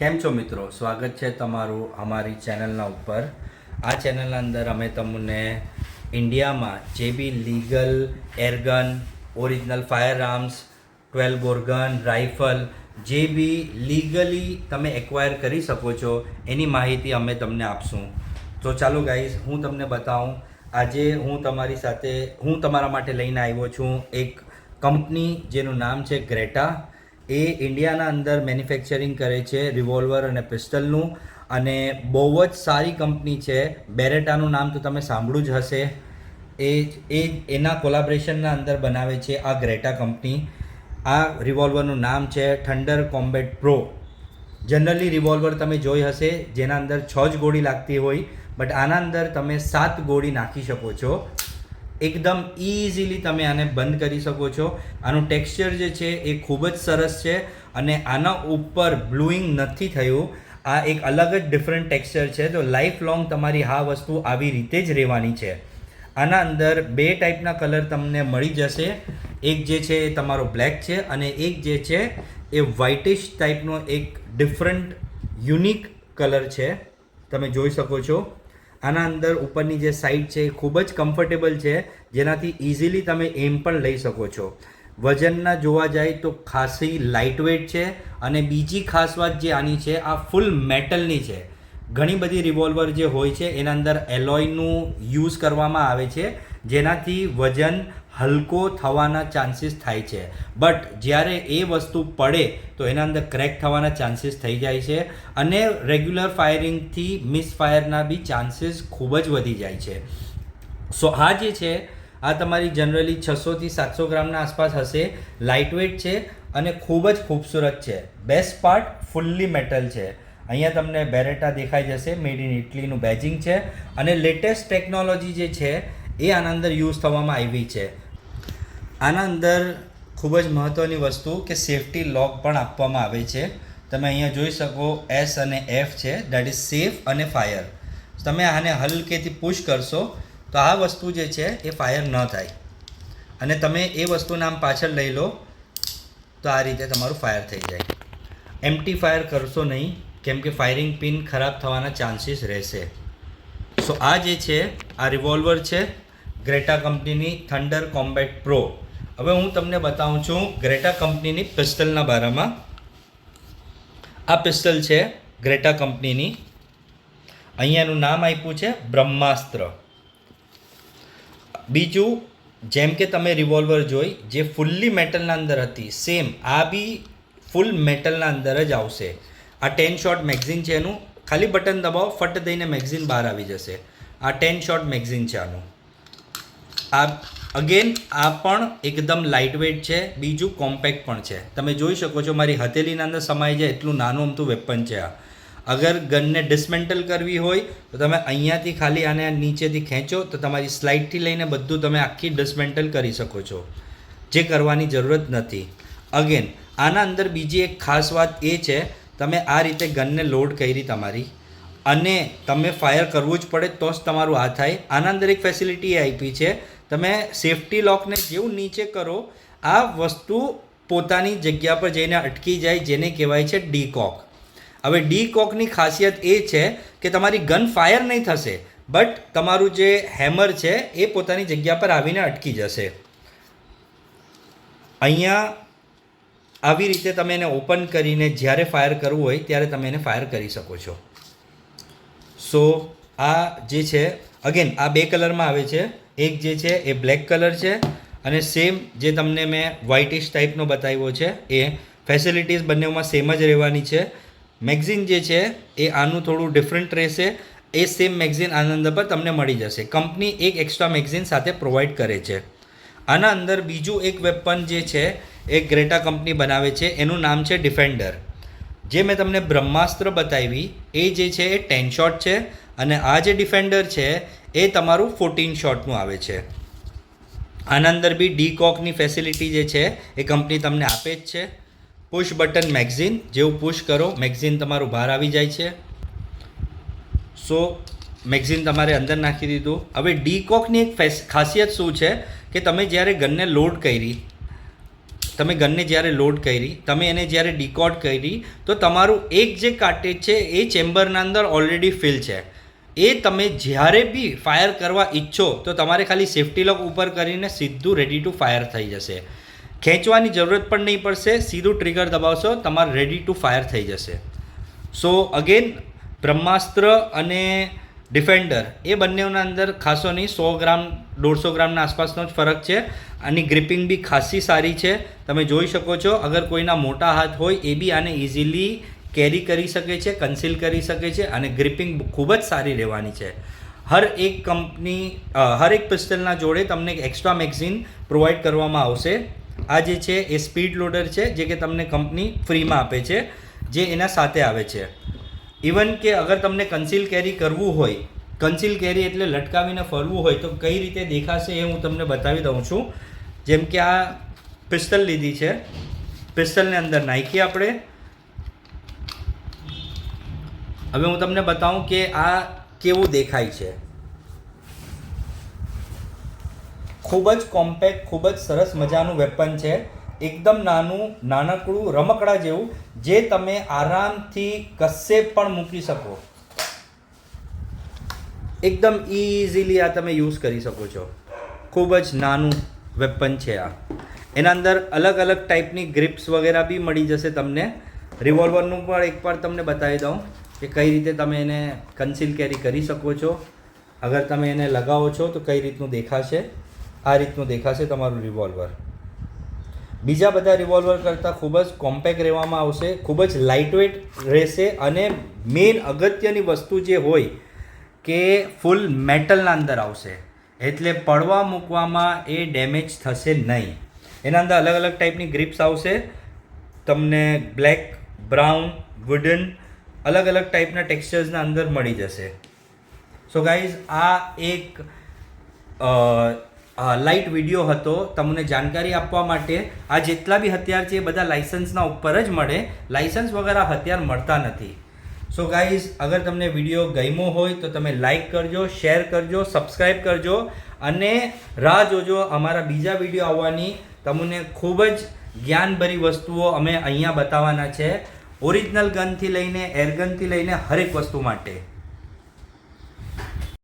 કેમ છો મિત્રો? સ્વાગત છે તમારું અમારી ચેનલના ઉપર. આ ચેનલના અંદર અમે તમને ઇન્ડિયામાં જે be legal, airgun, original firearms twelve bore gun rifle જે બી લીગલી તમે એક્વાયર કરી શકો છો, એની માહિતી અમે તમને આપશું. તો ચાલો ગાઈઝ, હું તમને બતાવું. આજે હું તમારી સાથે, હું તમારા માટે લઈને આવ્યો છું એક કંપની જેનું નામ છે ગ્રેટા. એ ઇન્ડિયાના અંદર મેન્યુફેક્ચરિંગ કરે છે રિવોલ્વર અને પિસ્ટલનું. અને બહુ જ સારી કંપની છે. બેરેટાનું નામ તો તમે સાંભળ્યું જ હશે. એ એ એના કોલાબરેશનના અંદર બનાવે છે આ ગ્રેટા કંપની. આ રિવોલ્વરનું નામ છે thunder combat pro. Generally revolver તમે જોઈ હશે, જેના અંદર છ જ ગોળી લાગતી હોય, બટ આના અંદર તમે સાત ગોળી નાખી શકો છો. એકદમ ઇઝીલી તમે આને બંધ કરી શકો છો. આનું ટેક્સચર જે છે એ ખૂબ જ સરસ છે અને આના ઉપર બ્લુઇંગ નથી થયું. આ એક અલગ જ ડિફરન્ટ ટેક્સચર છે. તો લાઈફ લોંગ તમારી આ વસ્તુ આવી રીતે જ રહેવાની છે. આના અંદર બે ટાઈપના કલર તમને મળી જશે. એક જે છે એ તમારો બ્લેક છે અને એક જે છે એ વ્હાઇટિશ ટાઈપનો એક ડિફરન્ટ યુનિક કલર છે. તમે જોઈ શકો છો. આના અંદર ઉપરની જે સાઈડ છે એ ખૂબ જ કમ્ફર્ટેબલ છે, જેનાથી ઇઝીલી તમે એમ પણ લઈ શકો છો. વજનના જોવા જાય તો ખાસી લાઇટ વેટ છે અને બીજી ખાસ વાત જે આની છે, આ ફૂલ મેટલની છે. ઘણી બધી રિવોલ્વર જે હોય છે, એના અંદર એલોયનું યુઝ કરવામાં આવે છે, જેનાથી વજન હલકો થવાના ચાન્સીસ થાય છે. બટ જ્યારે એ વસ્તુ પડે, તો એના અંદર ક્રેક થવાના ચાન્સીસ થઈ જાય છે અને રેગ્યુલર ફાયરિંગથી મિસફાયરના બી ચાન્સીસ ખૂબ જ વધી જાય છે. સો આ જે છે, આ તમારી જનરલી છસોથી સાતસો ગ્રામના આસપાસ હશે લાઇટવેટ છે અને ખૂબ જ ખૂબસૂરત છે. બેસ્ટ પાર્ટ ફૂલ્લી મેટલ છે. અહીંયા તમને બેરેટા દેખાઈ જશે મેડ ઇન ઇટલીનું બેજિંગ છે અને લેટેસ્ટ ટેકનોલોજી જે છે, એ આના અંદર યુઝ થવામાં આવી છે. આના અંદર ખૂબ જ મહત્ત્વની વસ્તુ કે સેફટી લોક પણ આપવામાં આવે છે. તમે અહીંયા જોઈ શકો એસ અને એફ છે. દેટ ઇઝ સેફ અને ફાયર તમે આને હલકેથી પુશ કરશો તો આ વસ્તુ જે છે એ ફાયર ન થાય. અને તમે એ વસ્તુને આમ પાછળ લઈ લો તો આ રીતે તમારું ફાયર થઈ જાય. એમટી ફાયર કરશો નહીં, કેમ કે ફાયરિંગ પિન ખરાબ થવાના ચાન્સીસ રહેશે. સો આ જે છે, આ રિવોલ્વર છે ગ્રેટા કંપનીની થંડર કોમ્બેટ પ્રો હવે હું તમને બતાવું છું ગ્રેટા કંપનીની પિસ્ટલના બારામાં. આ પિસ્ટલ છે ગ્રેટા કંપનીની. અહીંયાનું નામ આપ્યું છે બ્રહ્માસ્ત્ર. બીજું, જેમ કે તમે રિવોલ્વર જોઈ, જે ફૂલ્લી મેટલના અંદર હતી સેમ આ બી ફૂલ મેટલના અંદર જ આવશે. આ ટેન શોટ મેગઝીન છે એનું. ખાલી બટન દબાવો, ફટ દઈને મેગઝીન બહાર આવી જશે. આ ટેન શોટ મેગઝીન છે આનું. આ અગેન આ પણ એકદમ લાઇટ વેઇટ છે, બીજું કોમ્પેક્ટ પણ છે. તમે જોઈ શકો છો મારી હથેલીના અંદર સમાઈ જાય એટલું નાનું અમતું વેપન છે આ. અગર ગનને ડિસમેન્ટલ કરવી હોય, તો તમે અહીંયાથી ખાલી આને નીચેથી ખેંચો, તો તમારી સ્લાઇડથી લઈને બધું તમે આખી ડિસમેન્ટલ કરી શકો છો. જે કરવાની જરૂરત નથી. અગેન આના અંદર બીજી એક ખાસ વાત એ છે, તમે આ રીતે ગનને લોડ કરી તમારી, અને તમે ફાયર કરવું જ પડે તો જ તમારું આ થાય. આના અંદર એક ફેસિલિટી આપી છે તમે સેફટી લોકને જેવું નીચે કરો, આ વસ્તુ પોતાની જગ્યા પર જઈને અટકી જાય, જેને કહેવાય છે ડીકોક હવે ડીકોકની ખાસિયત એ છે કે તમારી ગન ફાયર નહીં થશે બટ તમારું જે હેમર છે એ પોતાની જગ્યા પર આવીને અટકી જશે. અહીંયા આવી રીતે તમે એને ઓપન કરીને જ્યારે ફાયર કરવું હોય, ત્યારે તમે એને ફાયર કરી શકો છો. સો આ જે છે અગેન આ બે કલરમાં આવે છે. એક જે છે એ બ્લેક કલર છે અને સેમ જે તમને મેં વ્હાઇટિશ ટાઈપનો બતાવ્યો છે એ ફેસિલિટીઝ બંનેમાં સેમ જ રહેવાની છે. મેગઝીન જે છે એ આનું થોડું ડિફરન્ટ રહેશે. એ સેમ મેગઝીન આના અંદર પર તમને મળી જશે. કંપની એક એક્સ્ટ્રા મેગઝીન સાથે પ્રોવાઈડ કરે છે. આના અંદર બીજું એક વેપન જે છે એ ગ્રેટા કંપની બનાવે છે. એનું નામ છે ડિફેન્ડર જે મેં તમને બ્રહ્માસ્ત્ર બતાવી, એ જે છે એ ટેન શોટ છે. અને આ જે ડિફેન્ડર છે, એ તમારું ફોર્ટીન શોટનું આવે છે. આના અંદર બી ડી કોકની ફેસિલિટી જે છે, એ કંપની તમને આપે જ છે. પુશ બટન મેગઝીન જેવું પુશ કરો મેગઝીન તમારું બહાર આવી જાય છે. સો મેગઝીન તમારે અંદર નાખી દીધું. હવે ડી કોકની એક ખાસિયત શું છે, કે તમે જ્યારે ગનને લોડ કરી, તમે ગનને જ્યારે લોડ કરી, તમે એને જ્યારે ડીકોડ કરી, તો તમારું એક જે કાર્ટેજ છે, એ ચેમ્બરના અંદર ઓલરેડી ફિલ છે. એ તમે જ્યારે બી ફાયર કરવા ઈચ્છો, તો તમારે ખાલી સેફ્ટી લોક ઉપર કરીને સીધું રેડી ટુ ફાયર થઈ જશે. ખેંચવાની જરૂરત પણ નહીં પડશે, સીધું ટ્રિગર દબાવશો, તમારે રેડી ટુ ફાયર થઈ જશે. સો અગેન બ્રહ્માસ્ત્ર અને ડિફેન્ડર એ બંનેના અંદર ખાસો નહીં, સો ગ્રામ, દોઢસો ગ્રામના આસપાસનો જ ફરક છે. આની ગ્રિપિંગ બી ખાસી સારી છે. તમે જોઈ શકો છો, અગર કોઈના મોટા હાથ હોય, એ બી આને ઇઝીલી કેરી કરી શકે છે કન્સીલ કરી શકે છે અને ગ્રિપિંગ ખૂબ જ સારી રહેવાની છે. હર એક કંપની હર એક પિસ્તલના જોડે તમને એક્સ્ટ્રા મેગઝીન પ્રોવાઈડ કરવામાં આવશે. આ જે છે એ સ્પીડ લોડર છે, જે કે તમને કંપની ફ્રીમાં આપે છે, જે એના સાથે આવે છે. ઇવન કે અગર તમને કન્સીલ કેરી કરવું હોય કન્સીલ કેરી એટલે લટકાવીને ફરવું હોય, તો કઈ રીતે દેખાશે એ હું તમને બતાવી દઉં છું. જેમ કે આ પિસ્તલ લીધી છે. પિસ્તલને અંદર નાખીએ આપણે. હવે હું તમને બતાવું કે આ કેવું દેખાય છે. ખૂબ જ કોમ્પેક્ટ, ખૂબ જ સરસ મજાનું વેપન છે. એકદમ નાનું, નાનકડું રમકડા જેવું, જે તમે આરામથી કશે પણ મૂકી શકો. એકદમ ઇઝીલી આ તમે યુઝ કરી શકો છો. ખૂબ જ નાનું વેપન છે આ. એના અંદર અલગ અલગ ટાઈપની ગ્રિપ્સ વગેરે બી મળી જશે તમને. રિવોલ્વરનું પણ એકવાર તમને બતાવી દઉં. કે કઈ રીતે તમે એને કન્સીલ કેરી કરી શકો છો? અગર તમે એને લગાવો છો, તો કઈ રીતનું દેખાશે? આ રીતનું દેખાશે તમારું રિવોલ્વર બીજા બધા રિવોલ્વર કરતાં ખૂબ જ કોમ્પેક્ટ રહેવામાં આવશે, ખૂબ જ લાઇટવેટ રહેશે અને મેઇન અગત્યની વસ્તુ જે હોય કે ફૂલ મેટલના અંદર આવશે. એટલે પડવા મૂકવામાં એ ડેમેજ થશે નહીં. એના અંદર અલગ અલગ ટાઈપની ગ્રિપ્સ આવશે. તમને બ્લેક બ્રાઉન વુડન અલગ અલગ ટાઈપના ટેક્સચર્સના અંદર મળી જશે. સો ગાઈઝ આ એક લાઇટ વીડિયો હતો તમને જાણકારી આપવા માટે. આ જેટલા બી હથિયાર છે એ બધા લાઇસન્સના ઉપર જ મળે. લાઇસન્સ વગર આ હથિયાર મળતા નથી. સો ગાઈઝ અગર તમને વીડિયો ગમ્યો હોય તો તમે લાઈક કરજો શેર કરજો સબસ્ક્રાઈબ કરજો. અને રાહ જોજો અમારા બીજા વીડિયો આવવાની. તમને ખૂબ જ જ્ઞાનભરી વસ્તુઓ અમે અહીંયા બતાવવાના છે. ઓરિજિનલ ગનથી લઈને એરગનથી લઈને હરેક વસ્તુ માટે.